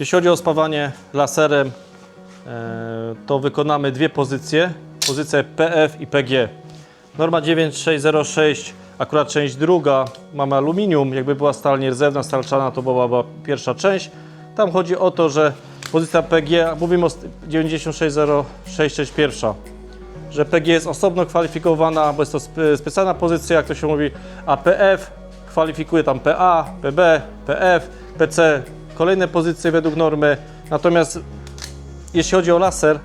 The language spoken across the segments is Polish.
Jeśli chodzi o spawanie laserem, e, to wykonamy dwie pozycje. Pozycję PF i PG. Norma 9606, akurat część druga, mamy aluminium. Jakby była stal nierdzewna, stalczana, to byłaby pierwsza część. Tam chodzi o to, że pozycja PG, mówimy o st- 9606, część pierwsza, że PG jest osobno kwalifikowana, bo jest to spe- specjalna pozycja, jak to się mówi, a PF kwalifikuje tam PA, PB, PF, PC, kolejne pozycje według normy. Natomiast jeśli chodzi o laser,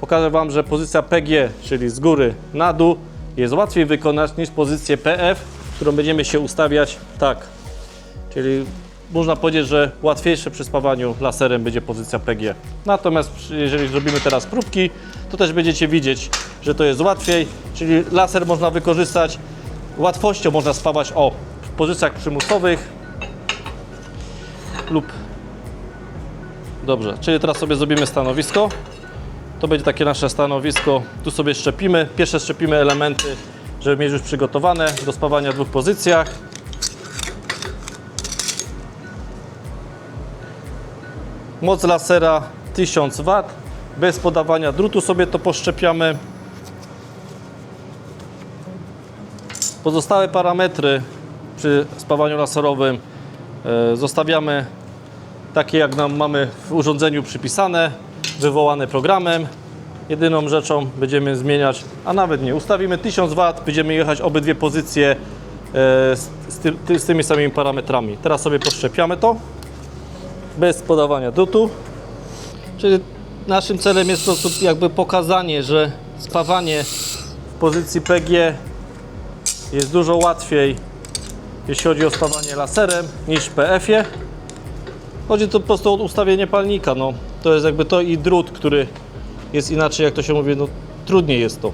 pokażę Wam, że pozycja PG, czyli z góry na dół, jest łatwiej wykonać niż pozycję PF, którą będziemy się ustawiać tak. Czyli można powiedzieć, że łatwiejsze przy spawaniu laserem będzie pozycja PG. Natomiast jeżeli zrobimy teraz próbki, to też będziecie widzieć, że to jest łatwiej, czyli laser można wykorzystać, łatwością można spawać o w pozycjach przymusowych lub Dobrze, czyli teraz sobie zrobimy stanowisko. To będzie takie nasze stanowisko. Tu sobie szczepimy. Pierwsze szczepimy elementy, żeby mieć już przygotowane do spawania w dwóch pozycjach. Moc lasera 1000 W. Bez podawania drutu sobie to poszczepiamy. Pozostałe parametry przy spawaniu laserowym e, zostawiamy takie jak nam mamy w urządzeniu przypisane, wywołane programem. Jedyną rzeczą będziemy zmieniać, a nawet nie, ustawimy 1000 W, będziemy jechać obydwie pozycje e, z, ty, z tymi samymi parametrami. Teraz sobie poszczepiamy to bez podawania drutu. Czyli naszym celem jest prostu jakby pokazanie, że spawanie w pozycji PG jest dużo łatwiej, jeśli chodzi o spawanie laserem, niż PF-ie. Chodzi to po prostu o ustawienie palnika. No. To jest jakby to i drut, który jest inaczej, jak to się mówi, no trudniej jest to.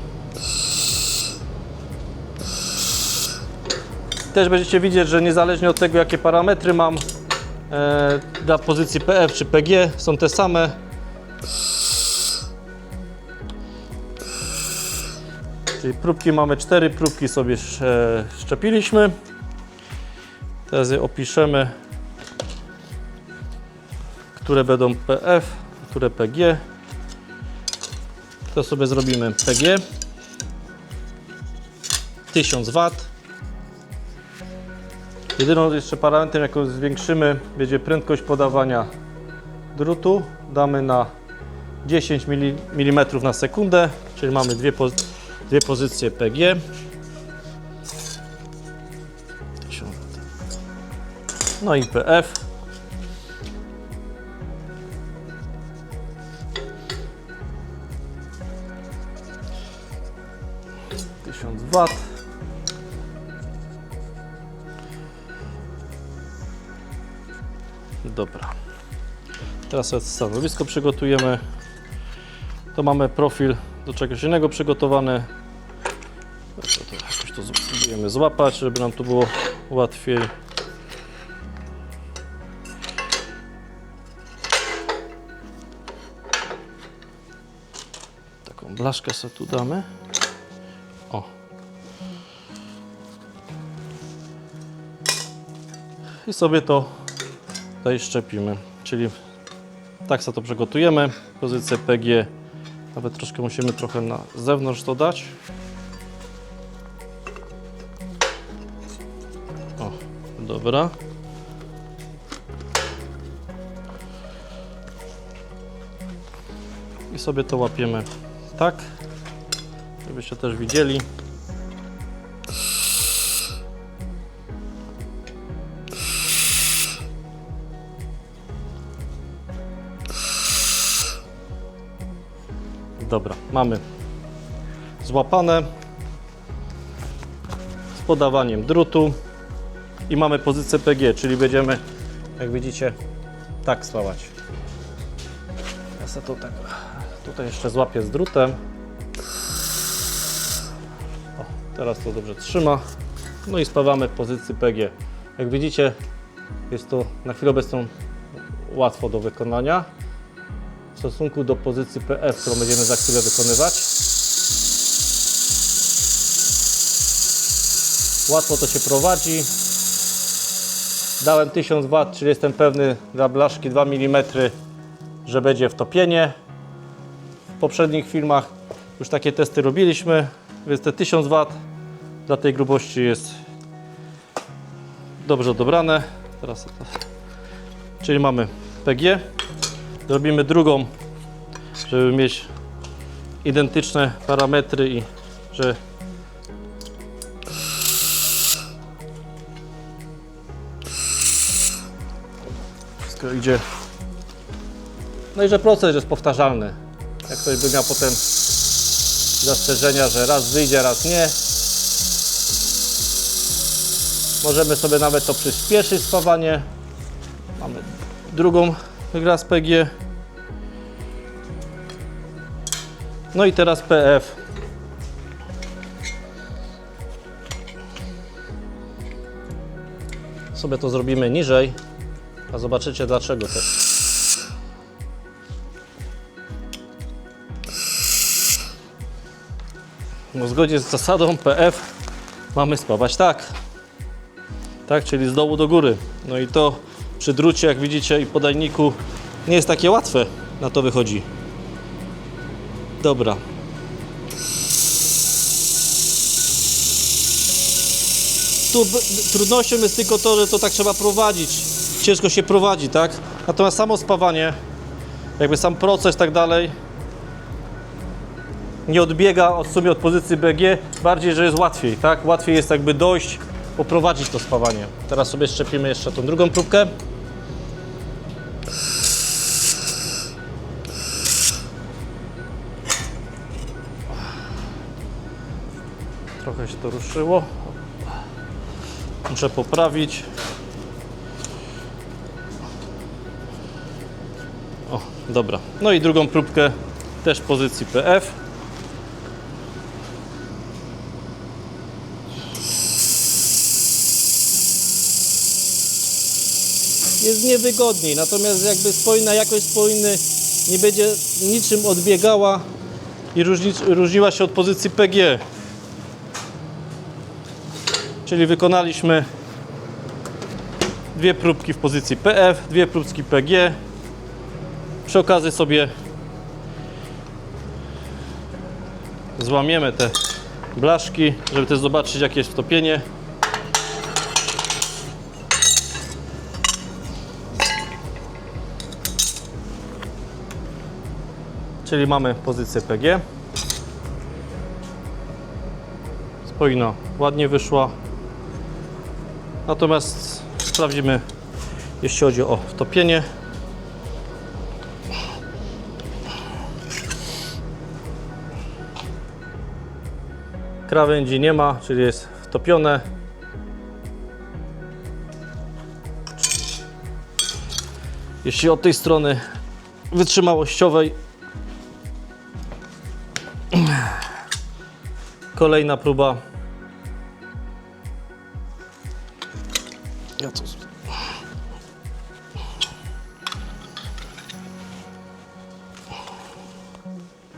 Też będziecie widzieć, że niezależnie od tego, jakie parametry mam e, dla pozycji PF czy PG, są te same. Czyli próbki mamy cztery próbki sobie sz- szczepiliśmy. Teraz je opiszemy które będą PF, które PG. To sobie zrobimy PG. 1000 W. Jedyną jeszcze parametrem, jaką zwiększymy, będzie prędkość podawania drutu. Damy na 10 mm na sekundę, czyli mamy dwie, poz dwie pozycje PG. 1000 W. No i PF. 1000 W. Dobra. Teraz stanowisko przygotujemy. To mamy profil do czegoś innego przygotowany. To, to jakoś to spróbujemy złapać, żeby nam tu było łatwiej. Taką blaszkę sobie tu damy. I sobie to tutaj szczepimy. Czyli tak sobie to przygotujemy. Pozycję PG. Nawet troszkę musimy trochę na zewnątrz to dać. O, dobra. I sobie to łapiemy tak żebyście też widzieli. Dobra, mamy złapane z podawaniem drutu i mamy pozycję PG, czyli będziemy, jak widzicie, tak spawać. Ja sobie to tak tutaj jeszcze złapię z drutem. O, teraz to dobrze trzyma. No i spawamy w pozycji PG. Jak widzicie, jest to na chwilę obecną łatwo do wykonania. Stosunku do pozycji PF, którą będziemy za chwilę wykonywać. Łatwo to się prowadzi. Dałem 1000 W, czyli jestem pewny dla blaszki 2 mm, że będzie wtopienie. W poprzednich filmach już takie testy robiliśmy, więc te 1000 W dla tej grubości jest dobrze dobrane. Teraz, czyli mamy PG. Robimy drugą, żeby mieć identyczne parametry i że wszystko idzie. No i że proces jest powtarzalny. Jak ktoś by miał potem zastrzeżenia, że raz wyjdzie, raz nie. Możemy sobie nawet to przyspieszyć spawanie. Mamy drugą raz PG. No i teraz PF. Sobie to zrobimy niżej, a zobaczycie dlaczego też. No, zgodnie z zasadą PF mamy spawać tak. Tak, czyli z dołu do góry. No i to przy drucie, jak widzicie, i podajniku nie jest takie łatwe. Na to wychodzi. Dobra. Tu trudnością jest tylko to, że to tak trzeba prowadzić. Ciężko się prowadzi, tak? Natomiast samo spawanie, jakby sam proces tak dalej, nie odbiega od sumie od pozycji BG, bardziej, że jest łatwiej, tak? Łatwiej jest jakby dojść, poprowadzić to spawanie. Teraz sobie szczepimy jeszcze tą drugą próbkę. To ruszyło. Muszę poprawić. O, dobra. No i drugą próbkę też pozycji PF. Jest niewygodniej, natomiast jakby spojna jakość spojny nie będzie niczym odbiegała i różni, różniła się od pozycji PG. Czyli wykonaliśmy dwie próbki w pozycji PF, dwie próbki PG. Przy okazji sobie złamiemy te blaszki, żeby też zobaczyć jakie jest wtopienie. Czyli mamy pozycję PG. Spójna ładnie wyszła. Natomiast sprawdzimy, jeśli chodzi o wtopienie. Krawędzi nie ma, czyli jest wtopione. Jeśli od tej strony wytrzymałościowej Kolejna próba.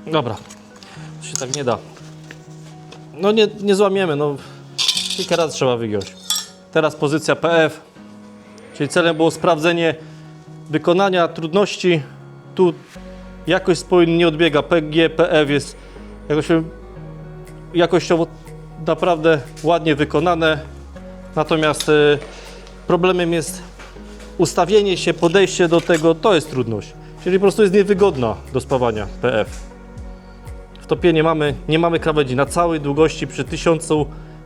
Dobra, to się tak nie da. No nie, nie złamiemy, no kilka razy trzeba wygiąć. Teraz pozycja PF, czyli celem było sprawdzenie wykonania trudności. Tu jakość spójna nie odbiega, PG, PF jest jakoś jakościowo naprawdę ładnie wykonane. Natomiast y, problemem jest ustawienie się, podejście do tego, to jest trudność. Czyli po prostu jest niewygodna do spawania PF. Wtopienie mamy, nie mamy krawędzi. Na całej długości przy 1000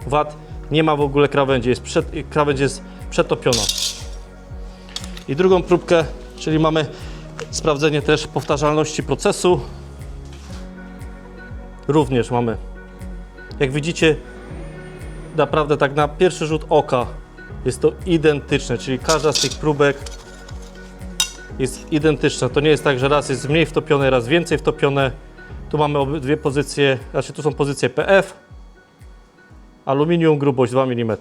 W nie ma w ogóle krawędzi. Jest przed, krawędź jest przetopiona. I drugą próbkę, czyli mamy sprawdzenie też powtarzalności procesu. Również mamy jak widzicie, naprawdę tak na pierwszy rzut oka jest to identyczne, czyli każda z tych próbek jest identyczna. To nie jest tak, że raz jest mniej wtopione, raz więcej wtopione. Tu mamy obydwie pozycje, znaczy tu są pozycje PF, aluminium, grubość 2 mm.